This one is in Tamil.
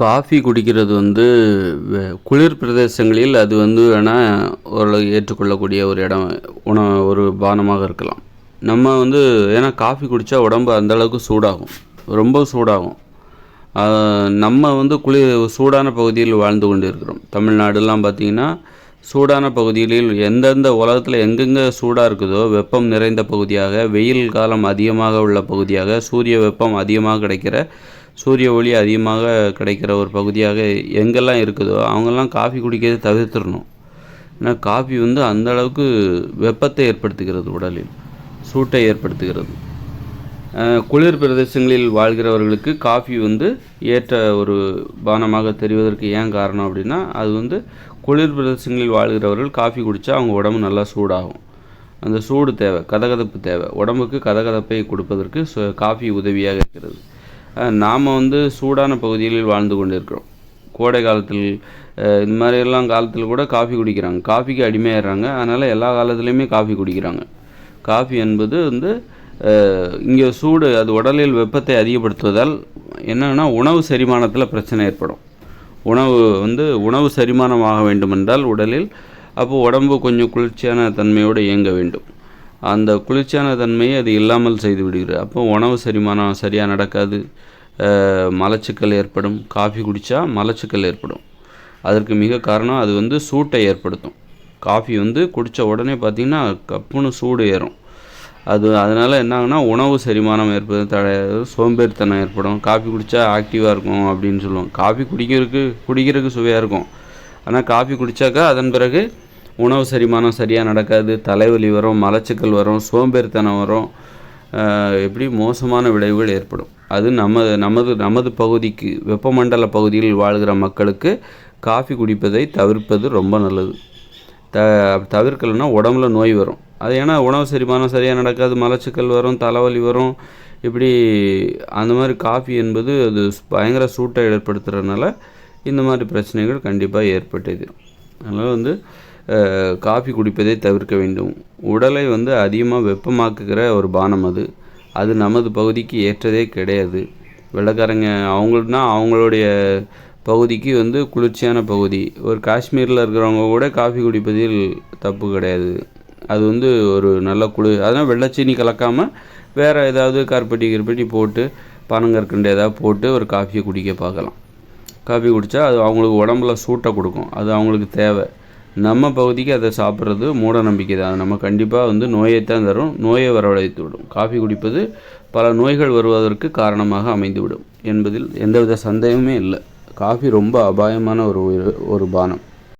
காஃபி குடிக்கிறது வந்து குளிர் பிரதேசங்களில் அது வந்து வேணால் ஓரளவு ஏற்றுக்கொள்ளக்கூடிய ஒரு இடம் உண ஒரு பானமாக இருக்கலாம். நம்ம வந்து ஏன்னா காஃபி குடித்தா உடம்பு அந்தளவுக்கு சூடாகும். ரொம்ப சூடாகும். நம்ம வந்து குளிர் சூடான பகுதியில் வாழ்ந்து கொண்டு இருக்கிறோம் தமிழ்நாடுலாம் பார்த்திங்கன்னா சூடான பகுதிகளில் எந்தெந்த உலகத்தில் எங்கெங்கே சூடாக இருக்குதோ வெப்பம் நிறைந்த பகுதியாக வெயில் காலம் அதிகமாக உள்ள பகுதியாக சூரிய வெப்பம் அதிகமாக கிடைக்கிற சூரிய ஒளி அதிகமாக கிடைக்கிற ஒரு பகுதியாக எங்கெல்லாம் இருக்குதோ அவங்கெல்லாம் காஃபி குடிக்கிறதை தவிர்த்துடணும். ஏன்னா காஃபி வந்து அந்த அளவுக்கு வெப்பத்தை ஏற்படுத்துகிறது உடலில் சூட்டை ஏற்படுத்துகிறது. குளிர் பிரதேசங்களில் வாழ்கிறவர்களுக்கு காஃபி வந்து ஏற்ற ஒரு பானமாக தெரிவதற்கு ஏன் காரணம் அப்படின்னா அது வந்து குளிர் பிரதேசங்களில் வாழ்கிறவர்கள் காஃபி குடித்தா அவங்க உடம்பு நல்லா சூடாகும். அந்த சூடு தேவை கதகதப்பு தேவை. உடம்புக்கு கதகதப்பை கொடுப்பதற்கு சு- காஃபி உதவியாக இருக்கிறது. நாம் வந்து சூடான பகுதிகளில் வாழ்ந்து கொண்டு இருக்கிறோம் கோடை காலத்தில் இந்த இந்த மாதிரியெல்லாம் காலத்தில் கூட காஃபி குடிக்கிறாங்க. காஃபிக்கு அடிமையாகிறாங்க அதனால் எல்லா காலத்துலேயுமே காஃபி குடிக்கிறாங்க. காஃபி என்பது வந்து இங்கே சூடு அது உடலில் வெப்பத்தை அதிகப்படுத்துவதால் என்னன்னா உணவு செரிமானத்தில் பிரச்சனை ஏற்படும். உணவு வந்து உணவு செரிமானமாக வேண்டுமென்றால் உடலில் அப்போது உடம்பு கொஞ்சம் குளிர்ச்சியான தன்மையோடு இயங்க வேண்டும். அந்த குளிர்ச்சியான தன்மையை அது இல்லாமல் செய்து விடுகிறது. அப்போ உணவு செரிமானம் சரியாக நடக்காது. மலச்சிக்கல் ஏற்படும். காஃபி குடித்தா மலச்சிக்கல் ஏற்படும். அதற்கு மிக காரணம் அது வந்து சூட்டை ஏற்படுத்தும். காஃபி வந்து குடித்த உடனே பார்த்திங்கன்னா கப்புன்னு சூடு ஏறும். அது அதனால் என்னாகுன்னா உணவு செரிமானம் ஏற்படுது. தடை சோம்பேறித்தனம் ஏற்படும். காஃபி குடித்தா ஆக்டிவாக இருக்கும் அப்படின்னு சொல்லுவோம். காஃபி குடிக்கிறதுக்கு குடிக்கிறதுக்கு சுவையாக இருக்கும். ஆனால் காஃபி குடித்தாக்கா அதன் பிறகு உணவு செரிமானம் சரியாக நடக்காது தலைவலி வரும் மலச்சிக்கல் வரும் சோம்பேறித்தனம் வரும் எப்படி மோசமான விளைவுகள் ஏற்படும். அது நம்ம நமது நமது பகுதிக்கு வெப்பமண்டல பகுதியில் வாழ்கிற மக்களுக்கு காஃபி குடிப்பதை தவிர்ப்பது ரொம்ப நல்லது. த தவிர்க்கலைன்னா உடம்புல நோய் வரும். அது ஏன்னா உணவு செரிமானம் சரியாக நடக்காது மலச்சிக்கல் வரும் தலைவலி வரும் இப்படி அந்த மாதிரி காஃபி என்பது அது பயங்கர சூட்டை ஏற்படுத்துறதுனால இந்த மாதிரி பிரச்சனைகள் கண்டிப்பாக ஏற்பட்டது அதனால் வந்து காஃபி குடிப்பதை தவிர்க்க வேண்டும். உடலை வந்து அதிகமாக வெப்பமாக்குகிற ஒரு பானம் அது. அது நமது பகுதிக்கு ஏற்றதே கிடையாது. வெள்ளைக்காரங்க அவங்கன்னா அவங்களுடைய பகுதிக்கு வந்து குளிர்ச்சியான பகுதி. ஒரு காஷ்மீரில் இருக்கிறவங்க கூட காஃபி குடிப்பதில் தப்பு கிடையாது. அது வந்து ஒரு நல்ல குளிர் அதனால் வெள்ளைச்சீனி கலக்காமல் வேறு ஏதாவது கருப்பட்டி கருப்பட்டி போட்டு பனங்கற்கண்டு ஏதாவது போட்டு ஒரு காஃபியை குடிக்க பார்க்கலாம். காஃபி குடித்தா அது அவங்களுக்கு உடம்புல சூட்டை கொடுக்கும். அது அவங்களுக்கு தேவை. நம்ம பகுதிக்கு அதை சாப்பிட்றது மூட நம்பிக்கை தான். நம்ம கண்டிப்பாக வந்து நோயைத்தான் தரும் நோயை வரவழைத்து விடும். காஃபி குடிப்பது பல நோய்கள் வருவதற்கு காரணமாக அமைந்துவிடும் என்பதில் எந்தவித சந்தேகமே இல்லை. காஃபி ரொம்ப அபாயமான ஒரு ஒரு பானம்.